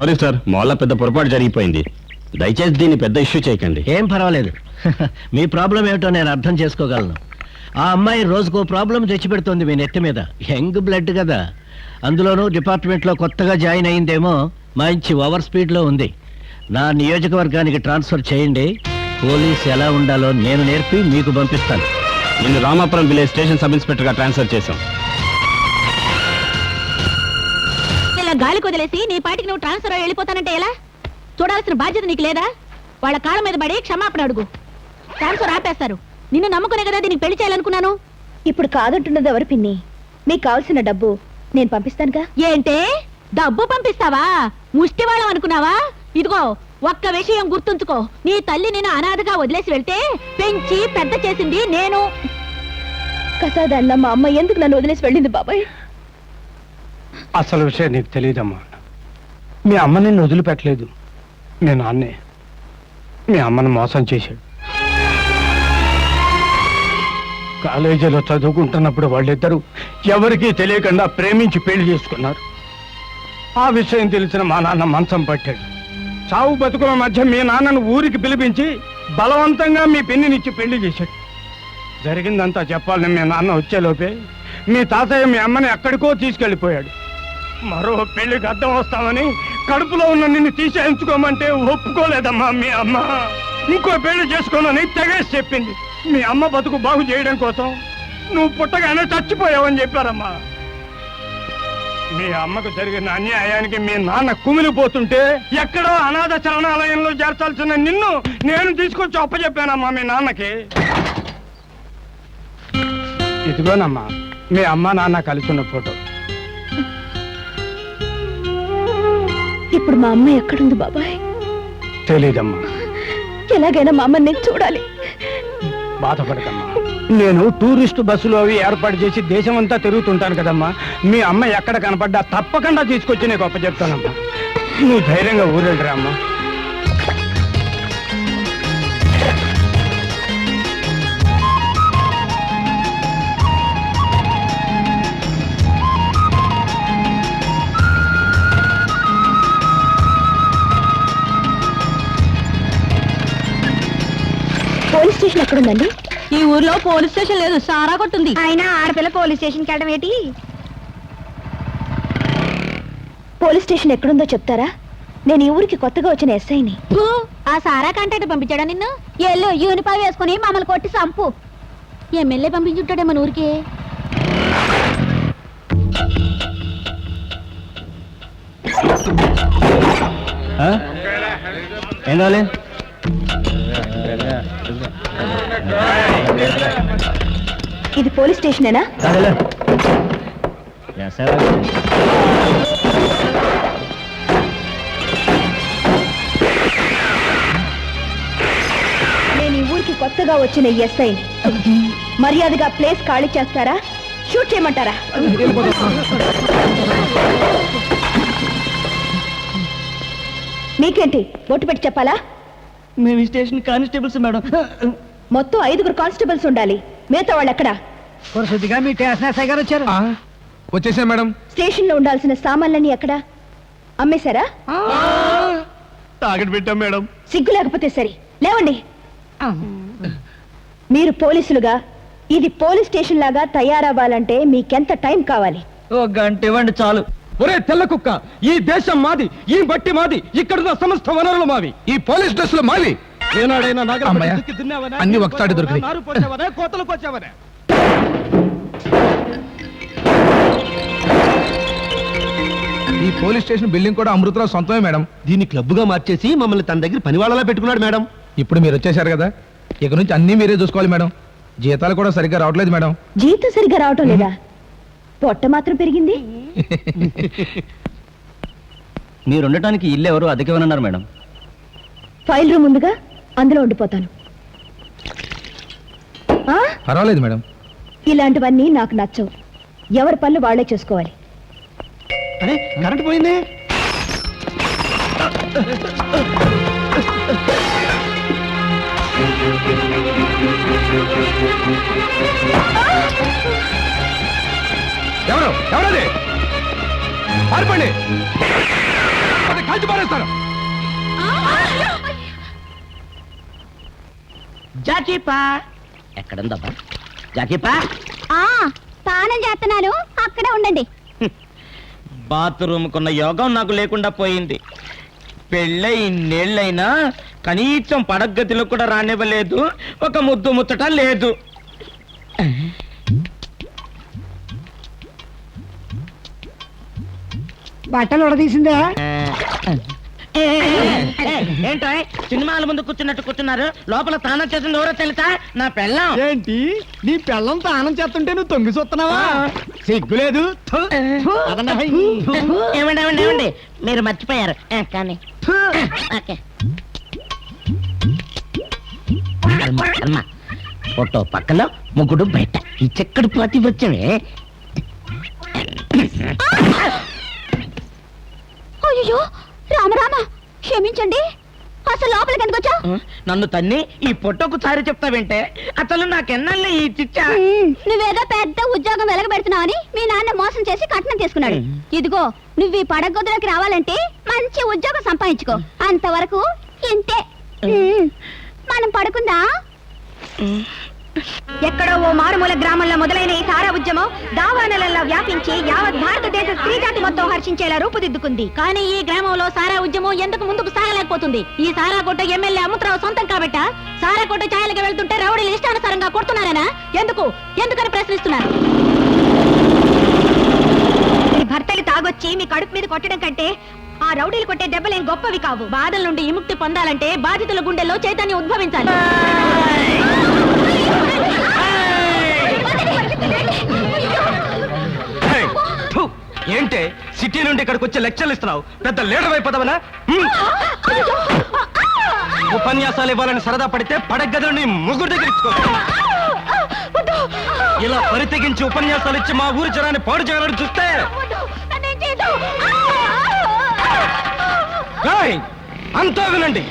Sorry sir మాలో పెద్ద పొరపాటు జరిగిపోయింది. దయచేసి దీన్ని పెద్ద ఇష్యూ చేయకండి. ఏం పర్వాలేదు. మీ ప్రాబ్లం ఏమిటో నేను అర్థం చేసుకోగలను. ఆ అమ్మాయి రోజుకో ప్రాబ్లం తెచ్చిపెడుతోంది మీ నెత్తి మీద. యంగ్ బ్లడ్ కదా. అందులోనూ డిపార్ట్మెంట్లో కొత్తగా జాయిన్ అయిందేమో మంచి ఓవర్ స్పీడ్లో ఉంది. నా నియోజకవర్గానికి ట్రాన్స్ఫర్ చేయండి. పోలీస్ ఎలా ఉండాలో నేను నేర్పి మీకు పంపిస్తాను. నిన్ను రామాపురం విలేజ్ స్టేషన్ సబ్ ఇన్స్పెక్టర్గా ట్రాన్స్ఫర్ చేశాం. గాలి కుదిలేసి నీ పాటికి నువ్వు ట్రాన్స్ఫర్ అయ్యి వెళ్ళిపోతానంటే ఎలా? చూడాల్సిన బాధ్యత నీకు లేదా? వాళ్ళ కాళ్ళ మీద పడి క్షమాపణ అడుగు. ట్రాన్స్ఫర్ ఆపేస్తారు. నిన్ను నమ్ముకునే కదా దీనికి పెళ్ళి చేయాలనుకున్నాను? ఇప్పుడు కాదంటున్నది ఎవరు పిన్ని? మీకు కావాల్సిన డబ్బు నేను పంపిస్తానుగా? ఏంటే? డబ్బు పంపిస్తావా? ముష్టి వాళ్ళం అనుకున్నావా? ఇదిగో ఒక్క విషయం గుర్తుంచుకో. నీ తల్లి నేను అనాథగా వదిలేసి వెళ్తే పెంచి పెద్ద చేసింది నేను. కసాదాన్న మా అమ్మ ఎందుకు నన్ను వదిలేసి వెళ్ళింది బాబాయ్? అసలు విషయం నీకు తెలియదమ్మా. మీ అమ్మ నిన్ను వదిలిపెట్టలేదు. మీ నాన్నే. మీ అమ్మను మోసం చేశాడు. కాలేజీలో చదువుకుంటున్నప్పుడు వాళ్ళిద్దరూ ఎవరికీ తెలియకుండా ప్రేమించి పెళ్ళి చేసుకున్నారు. ఆ విషయం తెలిసిన మా నాన్న మంచం పట్టాడు. చావు బతుకుల మధ్య మీ నాన్నను ఊరికి పిలిపించి బలవంతంగా మీ పెన్నినిచ్చి పెళ్ళి చేశాడు. జరిగిందంతా చెప్పాలని మీ నాన్న వచ్చేలోపే మీ తాతయ్య మీ అమ్మని ఎక్కడికో తీసుకెళ్ళిపోయాడు మరో పెళ్ళికి అర్థం వస్తామని కడుపులో ఉన్న నిన్ను తీసేయించుకోమంటే ఒప్పుకోలేదమ్మా మీ అమ్మ. ఇంకో పెళ్ళి చేసుకోనని తెగేసి చెప్పింది. మీ అమ్మ బతుకు బాగు చేయడం కోసం నువ్వు పుట్టగానే చచ్చిపోయావని చెప్పారమ్మా. మీ అమ్మకు జరిగిన అన్యాయానికి మీ నాన్న కుమిలిపోతుంటే ఎక్కడో అనాథ శరణాలయంలో చేర్చాల్సిన నిన్ను నేను తీసుకొచ్చి అప్పచెప్పానమ్మా మీ నాన్నకి. ఇదిగోనమ్మా మీ అమ్మ నాన్న కలిసి ఉన్న ఫోటో. ఇప్పుడు మా అమ్మ ఎక్కడుంది బాబాయ్? తెలీదమ్మా. ఎలాగైనా మా అమ్మని నేను చూడాలి. బాధపడకమ్మా. నేను టూరిస్ట్ బస్సులు అవి ఏర్పాటు చేసి దేశమంతా తిరుగుతుంటాను కదమ్మా. మీ అమ్మ ఎక్కడ కనపడ్డా తప్పకుండా తీసుకొచ్చి నీకు అప్ప చెప్తానమ్మా. నువ్వు ధైర్యంగా ఊరెళ్ళరా అమ్మా. పోలీస్ స్టేషన్ ఎక్కడుందండి? ఈ ఊర్లో పోలీస్ స్టేషన్ లేదు సారా కొట్టుంది. ఆయన ఆడపిల్ల పోలీస్ స్టేషన్కి వెళ్ళడం ఏంటి? పోలీస్ స్టేషన్ ఎక్కడుందో చెప్తారా? నేను ఈ ఊరికి కొత్తగా వచ్చిన ఎస్ఐని. ఫు, ఆ సారా కాంటాక్ట్ పంపించాడా నిన్ను? ఎల్లు యూనిఫామ్ వేసుకుని మమ్మల్ని కొట్టి సంపు. ఎమ్మెల్యే పంపించుంటాడే మన ఊరికి. ఏం కావాలి? ఇది పోలీస్ స్టేషనేనా. నేను ఈ ఊరికి కొత్తగా వచ్చిన ఎస్ఐని. మర్యాదగా ప్లేస్ ఖాళీ చేస్తారా? షూట్ చేయమంటారా? మీకేంటి? బొట్టు పెట్టి చెప్పాలా? మేము ఈ స్టేషన్ కానిస్టేబుల్స్ మేడం. మొత్తం ఐదుగురు కానిస్టేబుల్స్ ఉండాలి. మిగతా వాళ్ళు ఎక్కడ కొరసతిగా మీ గారు వచ్చారు. వచ్చేసా మేడం. స్టేషన్లో ఉండాల్సిన సామాన్లన్నీ ఎక్కడ? అమ్మేశారా? టార్గెట్ పెట్టాం మేడం. సిగ్గు లేకపోతే సరి. లేవండి. మీరు పోలీసులుగా ఇది పోలీస్ స్టేషన్ లాగా తయారవ్వాలంటే మీకెంత టైం కావాలి? ఓ గంట ఇవ్వండి చాలు. ఒరే తెల్ల కుక్క ఈ దేశం మాది ఈ బట్టి మాది ఇక్కడున్న సమస్త వనరులు మావి. ఈ పోలీస్ డ్రెస్లో మావి. ఏనాడైనా నాగల అమ్మయ్య. అన్ని ఒకసారి దొరికినాయి. కోతలకు వచ్చావనా ఈ పోలీస్ స్టేషన్ బిల్డింగ్ కూడా అమృతరావు సొంతమే మేడం. దీన్ని క్లబ్గా మార్చేసి మమ్మల్ని తన దగ్గర పని వాళ్ళలా పెట్టుకున్నాడు మేడం. ఇప్పుడు మీరు వచ్చేసారు కదా. ఇక నుంచి అన్ని మీరే చూసుకోవాలి మేడం. జీతాలు కూడా సరిగ్గా రావట్లేదు మేడం. జీతం సరిగా రావటం లేదా? పొట్ట మాత్రం పెరిగింది? మీరు ఉండటానికి ఇల్లు ఎవరు అద్దెకివ్వనన్నారు మేడం. ఫైల్ రూమ్ ఉందిగా? అందులో ఉండిపోతాను. ఆ? పర్వాలేదు మేడం. ఇలాంటివన్నీ నాకు నచ్చవు. ఎవరి పనులు వాళ్ళే చేసుకోవాలి. అరే కరెంట్ పోయింది. ఎవరు? ఎవరది? పారిపోండి. అది కాల్చి పారేస్తాను జాకీపా. ఎక్కడుందబ్బా? జాకీపా? ఆ స్నానం చేస్తున్నాను అక్కడే ఉండండి. బాత్రూమ్ కున్న యోగం నాకు లేకుండా పోయింది. పెళ్ళై ఇన్నేళ్ళైనా కనీసం పడగతిలో కూడా రానివ్వలేదు. ఒక ముద్దు ముచ్చట లేదు. బట్టలు ఉడదీసిందా? ఏంటో సినిమాల ముందు కూర్చున్నట్టు కూర్చున్నారు. లోపల తానం చేసింది ఎవరో తెలుసా? నా పెళ్ళం. ఏంటి? నీ పెళ్ళం తానం చేస్తుంటే నువ్వు తొంగి చూస్తున్నావా? సిగ్గులేదు. ఏమండి ఏమండి ఏమండి? మీరు మర్చిపోయారు. కానీ. ఓకే. ఫోటో పక్కలో ముగ్గుడు బయట. ఈ చెక్కడు పాతివృత్యమే అయ్యో రామ రామ క్షమించండి. అసలు లోపలికి ఎందుకు వచ్చా నన్ను తన్ని ఈ ఫోటోకు సారి చెప్తావేంటే అసలు నాకెన్నల్లే ఈ చిచ్చా. నువ్వేదో పెద్ద ఉద్యోగం వెలగబెడుతున్నావని మీ నాన్న మోసం చేసి కట్నం తీసుకున్నాడు. ఇదిగో నువ్వు ఈ పడగొద్దులోకి రావాలంటే మంచి ఉద్యోగం సంపాదించుకో. అంతవరకు ఇంతే. మనం పడుకుందా? ఎక్కడో ఓ మారుమూల గ్రామంలో మొదలైన ఈ సారా ఉద్యమం దావానలలో వ్యాపించి యావత్ భారతదేశ స్త్రీ జాతి మొత్తం హర్షించేలా రూపుదిద్దుకుంది. కానీ ఈ గ్రామంలో సారా ఉద్యమం ఎందుకు ముందుకు సాగలేకపోతుంది? ఈ సారా కొట్ట ఎమ్మెల్యే అమృతరావు సొంతం కాబట్ట? సారా కొట్ట ఛాయలకు వెళ్తుంటే రౌడీలు ఇష్టానుసారంగా కొడుతున్నారేనా? ఎందుకు? ఎందుకని ప్రశ్నిస్తున్నారు? మీ భర్తలు తాగొచ్చి మీ కడుపు మీద కొట్టడం కంటే ఆ రౌడీలు కొట్టే దెబ్బలేం గొప్పవి కావు. బాధల నుండి విముక్తి పొందాలంటే బాధితుల గుండెల్లో చైతన్యం ఉద్భవించాలి. ఏంటే సిటీ నుండి ఇక్కడికి వచ్చి లెక్చర్లు ఇస్తున్నావు? పెద్ద లీడర్ అయిపోతావనా ఉపన్యాసాలు ఇవ్వాలని సరదా పడితే పడగదులని ముగ్గురు దగ్గర ఇలా పరితెగించి ఉపన్యాసాలు ఇచ్చి మా ఊరి జనాన్ని పాడు చేయాలని చూస్తే అంతా వినండి.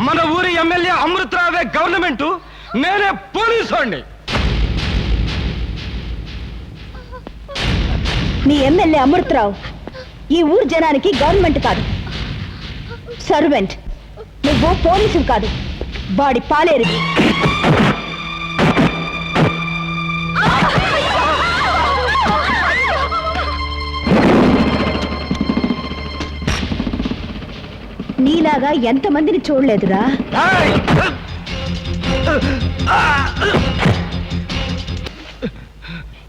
మన ఊరి ఎమ్మెల్యే అమృతరావే గవర్నమెంట్ నేనే పోలీసు వాడిని మీ ఎమ్మెల్యే అమృతరావు. ఈ ఊరు జనానికి గవర్నమెంట్ కాదు. సర్వెంట్. నువ్వు పోలీసు కాదు. వాడి పాలేరు నీలాగా ఎంతమందిని చూడలేదురా?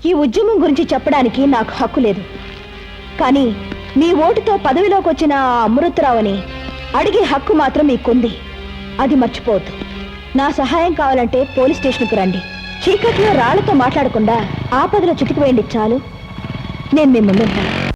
ఈ ఉద్యమం గురించి చెప్పడానికి నాకు హక్కు లేదు. కానీ మీ ఓటుతో పదవిలోకి వచ్చిన ఆ అమృతరావుని అడిగే హక్కు మాత్రం మీకుంది. అది మర్చిపోవద్దు. నా సహాయం కావాలంటే పోలీస్ స్టేషన్కు రండి. చీకట్లో రాళ్ళతో మాట్లాడకుండా ఆపదలో చితికివేయండి చాలు. నేను మీ ముందుంటాను